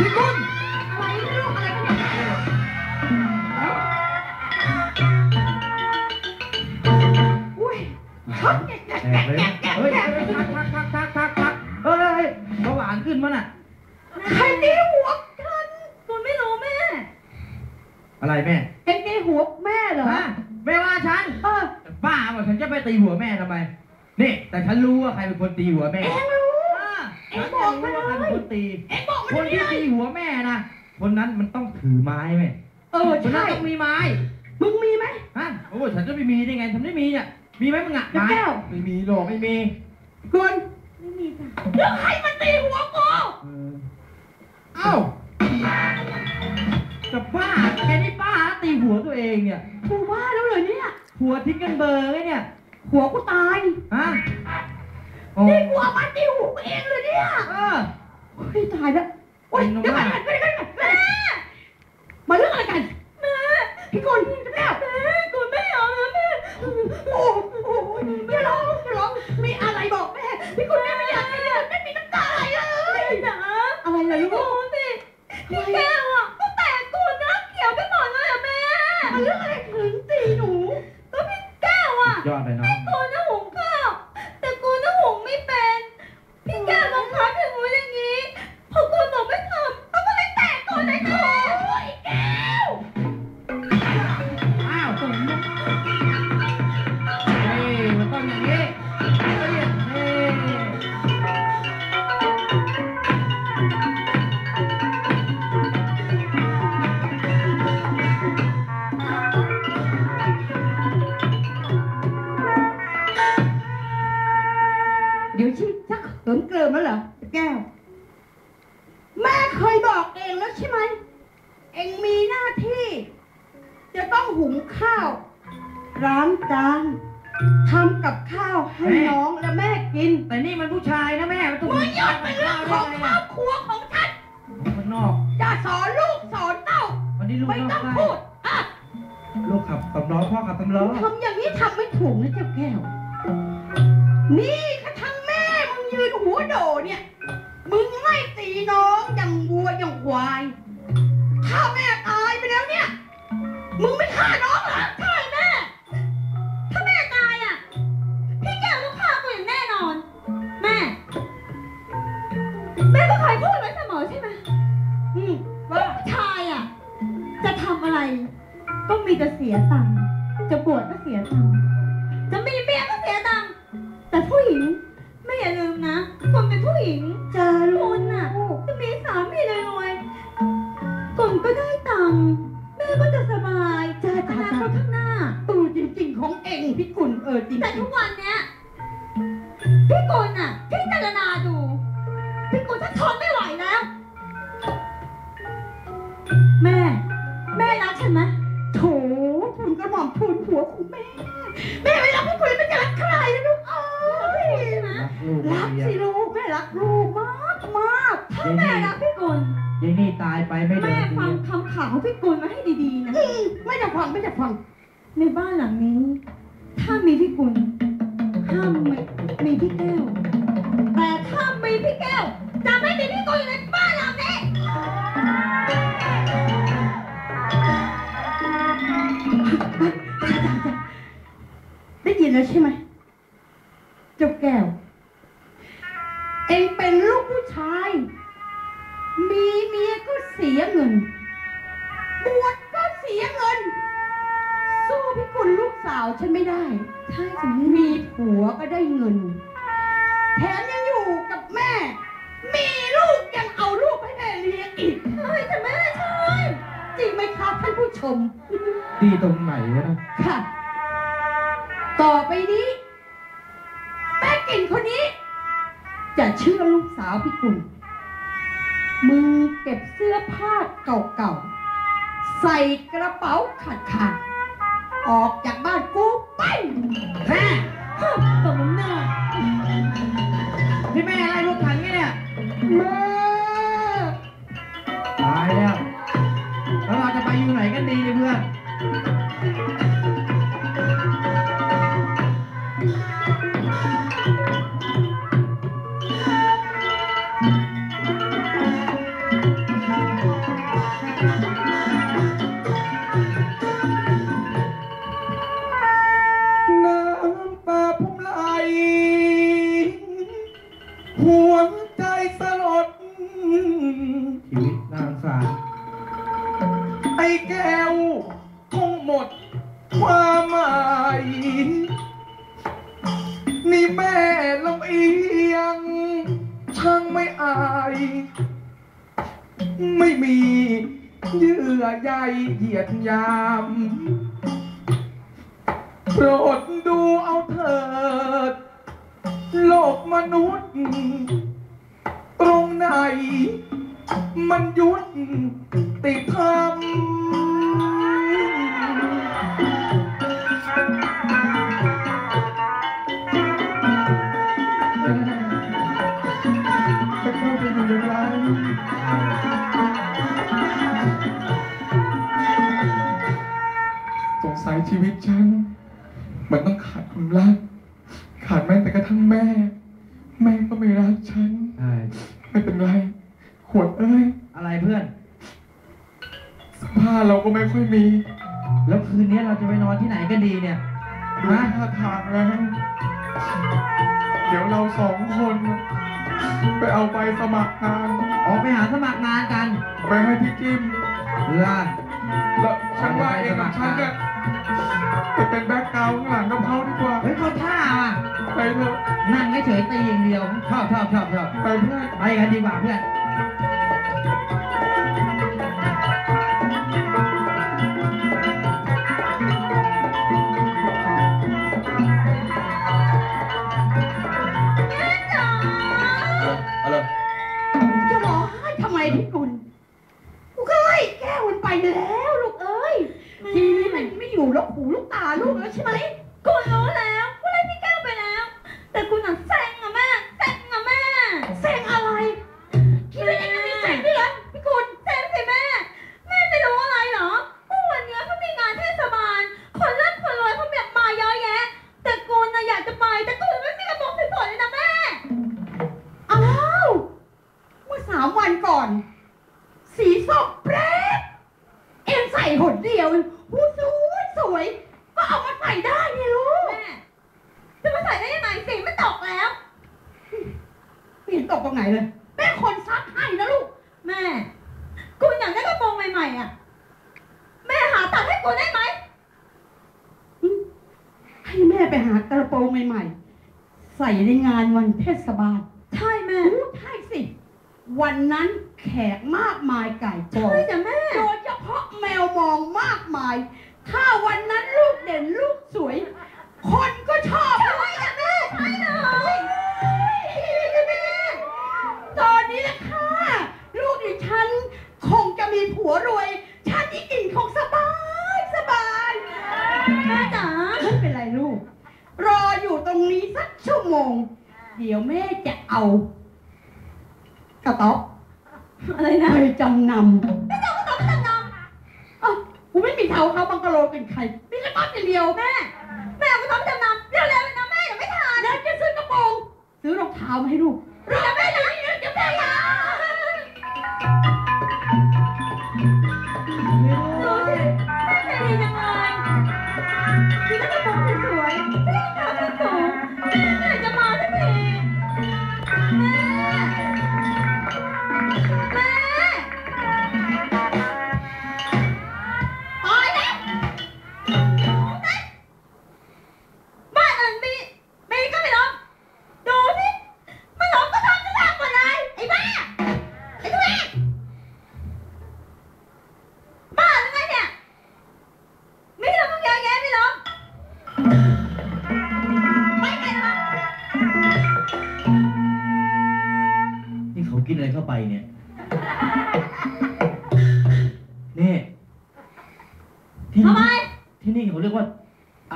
พี่กุลอะไรไม่รู้อะไรกันเนี่ยอุ้ยชักแกะแกะแกะเลยแกะเฮ้ยแกะเฮ้ยทักทักทักทักทักทักเฮ้ยเบาหวานขึ้นมั้น่ะ ใครตีหัวกันคุณไม่รู้แม่อะไรแม่เอ็งตีหัวแม่เหรอฮะแม่ว่าฉันเออป้าบอฉันจะไปตีหัวแม่ทำไม นี่ แต่ฉันรู้ว่าใครเป็นคนตีหัวแม่ เอ็งรู้ เอ็งฉันบอกมารู้ว่าใครเลเป็นยคนตีเอ็งบอกมาคนเดี๋ยวที่นี้ตีหัวแม่นะคนนั้นมันต้องถือไม้แม่เออคนนั้นใช่ต้องมีไม้มึงมีไหมฮะโอ้ยฉันจะไม่มีได้ไงฉันไม่มีเนี่ยมีไหมมึงอะเดี๋ยวไม้แก้วไม่มีหรอกไม่มีคุณไม่มีจ้ะแล้วใครมาตีหัวกูเออเอ้ากับป้าแกนี่ป้าตีหัวตัวเองเนี่ยกูว่าแล้วเหรอเนี่ยหัวทิ้งกันเบอร์ไงเนี่ยหัวกูตายฮะโอ้ นี่กูเอามาตีหัวกูเองเลยเนี่ยเออโอ้ยตายแล้วโอ้ยเป็นเดี๋ยวไงก่อนเดี๋ยวก่อนเดี๋ยวก่อนแม่มาเรื่องอะไรกันแม่พี่กุลแม่ ชักเหิมเกลิมแล้วเหรอแก้ว แม่เคยบอกเองแล้วใช่ไหม เองมีหน้าที่ จะต้องหุงข้าวร้านจานทำกับข้าวให้น้องและแม่กิน แต่นี่มันผู้ชายนะแม่มันต้องมึงหยุดเป็นเรื่องของครอบครัวของฉันคนนอกอย่าสอนลูกสอนเต้าวันนี้ลูกไม่นอต้กองได้พูดอะลูกขับสำล้อพ่อขับสำล้อทำอย่างนี้ทำไม่ถูกนะเจ้าแก้ว นี่ก หัวโดเนี่ย มึงไม่ตีน้องอย่างวัวอย่างควาย ถ้าแม่ตายไปแล้วเนี่ย มึงไม่ฆ่าน้องเหรอ ไปไม่เดิแม่นทีฟังคำข่าวของพี่กุลมาให้ดีๆนะ ไม่จะฟังไม่จะฟัง ในบ้านหลังนี้ ถ้ามีพี่กุลห้ามมีมีพี่แก้ว แต่ถ้ามีพี่แก้วจะไม่มีพี่กุลอยู่ในบ้านหลังนี้ได้ยินแล้วใช่ไหม สาวฉันไม่ได้ ใช่สิมีผัวก็ได้เงิน แถมยังอยู่กับแม่ มีลูกยังเอาลูกให้แม่เลี้ยงอีกใช่แต่แม่ใช่จริงไหมครับท่านผู้ชม ดีตรงไหนวะนะค่ะ ต่อไปนี้ แม่กินคนนี้ จะเชื่อลูกสาวพี่กุลมึงเก็บเสื้อผ้าเก่าๆใส่กระเป๋าขาดขาดๆ ออกจากบ้านกูไปแม่ตรงหน้าพี่แม่อะไรลูกขันไงเนี่ย แม่ ชีวิตนางสารไอ้แก้วคงหมดความหมายนี่แม่ลำเอียงช่างไม่อาย ไม่มีเยื่อใยเหยียดยาม โปรดดูเอาเถิด โลกมนุษย์ ตรงไหน มันยุดติธรรมจะเข้าไปอยู่อย่างไรสงสัยชีวิตฉัน มันต้องขาดความรัก ขาดแม้แต่กระทั่งแม่ แม่ก็ไม่รักฉัน ใช่ ไม่เป็นไรขวด เอ้ยอะไรเพื่อน เสภาเราก็ไม่ค่อยมีแล้วคืนนี้เราจะไปนอนที่ไหนกันดีเนี่ย ดูฮะ ท่าทางแล้ว เดี๋ยวเราสองคน ไปเอาไปสมัครงานออกไปหาสมัครงานกันไปให้พี่กิม ล่ะแล้วฉันว่าเองกับฉันเนี่ยจะเป็นแบ็คกราวด์ข้างหลังกับเขาดีกว่า เฮ้ยเขาท่าอะ ไปเถอะนั่งเฉยๆตีอย่างเดียวชอบชอบชอบชอบไปเพื่อน ไปกันดีกว่าเพื่อน สีส้มแปรดเอ็งใส่หนเดียวหูสวยสวย ก็เอามาใส่ได้ไงลูกแม่จะมาใส่ได้ยังไงสีมันตกแล้วไม่เห็นตกตรงไหนเลยแม่คนซักให้นะลูก แม่กูอยากได้กระโปรงใหม่ๆอะแม่หาตัดให้กูได้ไหมให้แม่ไปหากระโปรงใหม่ๆ ใส่ในงานวันเทศบาล ใช่แม่รู้ใช่สิ วันนั้น แขกมากมายไก่กอใช่งจ้ะแม่โดยเฉพาะแมวมองมากมาย ถ้าวันนั้นลูกเด่นลูกสวย คนก็ชอบใช่จ้ะแม่ใช่เลยตอนนี้นะค่ะลูกดิฉันคงจะมีผัวรวยฉันที่กินคงสบายสบายแม่จ๋าไม่เป็นไรลูก รออยู่ตรงนี้สักชั่วโมง เดี๋ยวแม่จะเอา กระต๊อบ อะไรนะไปจำนำไม่ต้องก็ต้องจำนำเอ้ากูไม่มีเท้าเขาบังกะโลเป็นใครมีกระต๊อบอย่างเดียวแม่ แม่เอาไปทำจำนำเร็วๆเลยนะแม่เดี๋ยวไม่ทันแล้วจะซื้อกระโปรงซื้อรองเท้ามาให้ลูก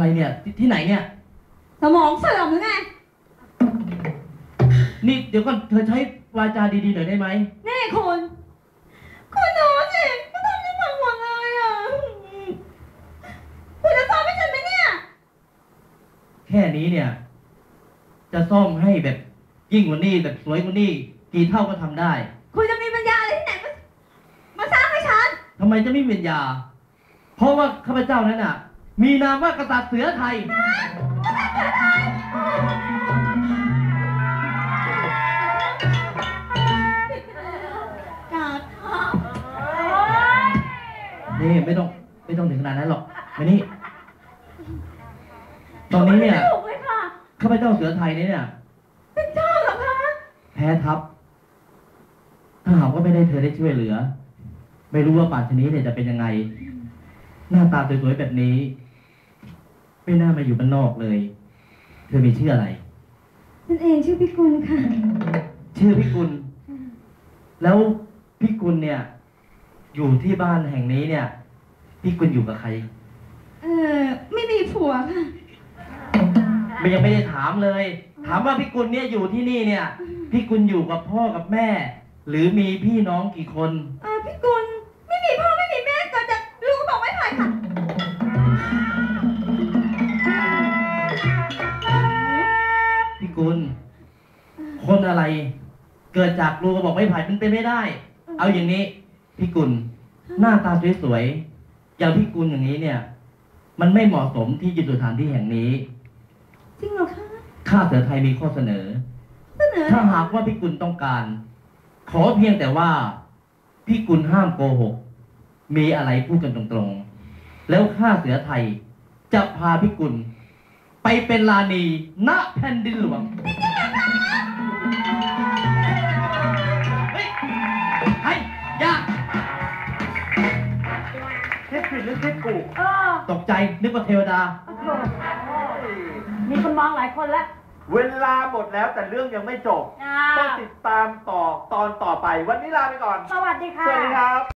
อะไรเนี่ยที่ที่ไหนเนี่ย สมองเสื่อมหรือไง นี่เดี๋ยวก่อนเธอใช้วาจาดีๆหน่อยได้ไหมนี่คุณ คุณดูสิมันทำให้ฟังหมดเลยอะ คุณจะซ่อมให้ฉันไหมเนี่ย แค่นี้เนี่ย จะซ่อมให้แบบยิ่งกว่านี้แบบสวยกว่านี้กี่เท่าก็ทำได้ คุณจะมีปัญญาอะไรที่ไหนมามาสร้างให้ฉัน ทำไมจะไม่เป็นยาเพราะว่าข้าพเจ้านั้นน่ะ มีนามว่ากษัตริย์เสือไทย กาดท้องนี่ไม่ต้องไม่ต้องถึงขนาดนั้นหรอกไมานี่ตอนนี้เนี่ยถูกไหข้าพเจ้าเสือไทยเนี่ย เป็นเจ้าหรอคะแพ้ทับ ถ้าหากว่าไม่ได้เธอได้ช่วยเหลือ ไม่รู้ว่าป่านชนี้เนี่ยจะเป็นยังไง หน้าตาสวยๆแบบนี้ ไม่น่ามาอยู่บ้านนอกเลย เธอมีชื่ออะไร นั่นเองชื่อพิกุลค่ะ ชื่อพิกุล แล้วพิกุลเนี่ย อยู่ที่บ้านแห่งนี้เนี่ยพิกุลอยู่กับใคร เออไม่มีผัวค่ะ ไม่ยังไม่ได้ถามเลย ถามว่าพิกุลเนี่ยอยู่ที่นี่เนี่ยพิกุลอยู่กับพ่อกับแม่ หรือมีพี่น้องกี่คน เออพี่กุล นอะไร เกิดจากรูกระบอกไม้ไผ่มันเป็นไม่ได้ เอาอย่างนี้พิกุลหน้าตาสวยๆอย่างพิกุลอย่างนี้เนี่ย มันไม่เหมาะสมที่จะอยู่สถานที่แห่งนี้ จริงเหรอคะข้าเสือไทยมีข้อเสนอ เสนอถ้าหากว่าพี่กุลต้องการ ขอเพียงแต่ว่า พี่กุลห้ามโกหก มีอะไรพูดกันตรงๆ แล้วข้าเสือไทยจะพาพี่กุลไปเป็นลานีณแผ่นดินหลวง ผิดหรือคิดกูเออตกใจนึกว่าเทวดามีคนมองหลายคนแล้วเวลาหมดแล้วแต่เรื่องยังไม่จบอ่าต้องติดตามต่อตอนต่อไป วันนี้ลาไปก่อน สวัสดีค่ะ สวัสดีครับ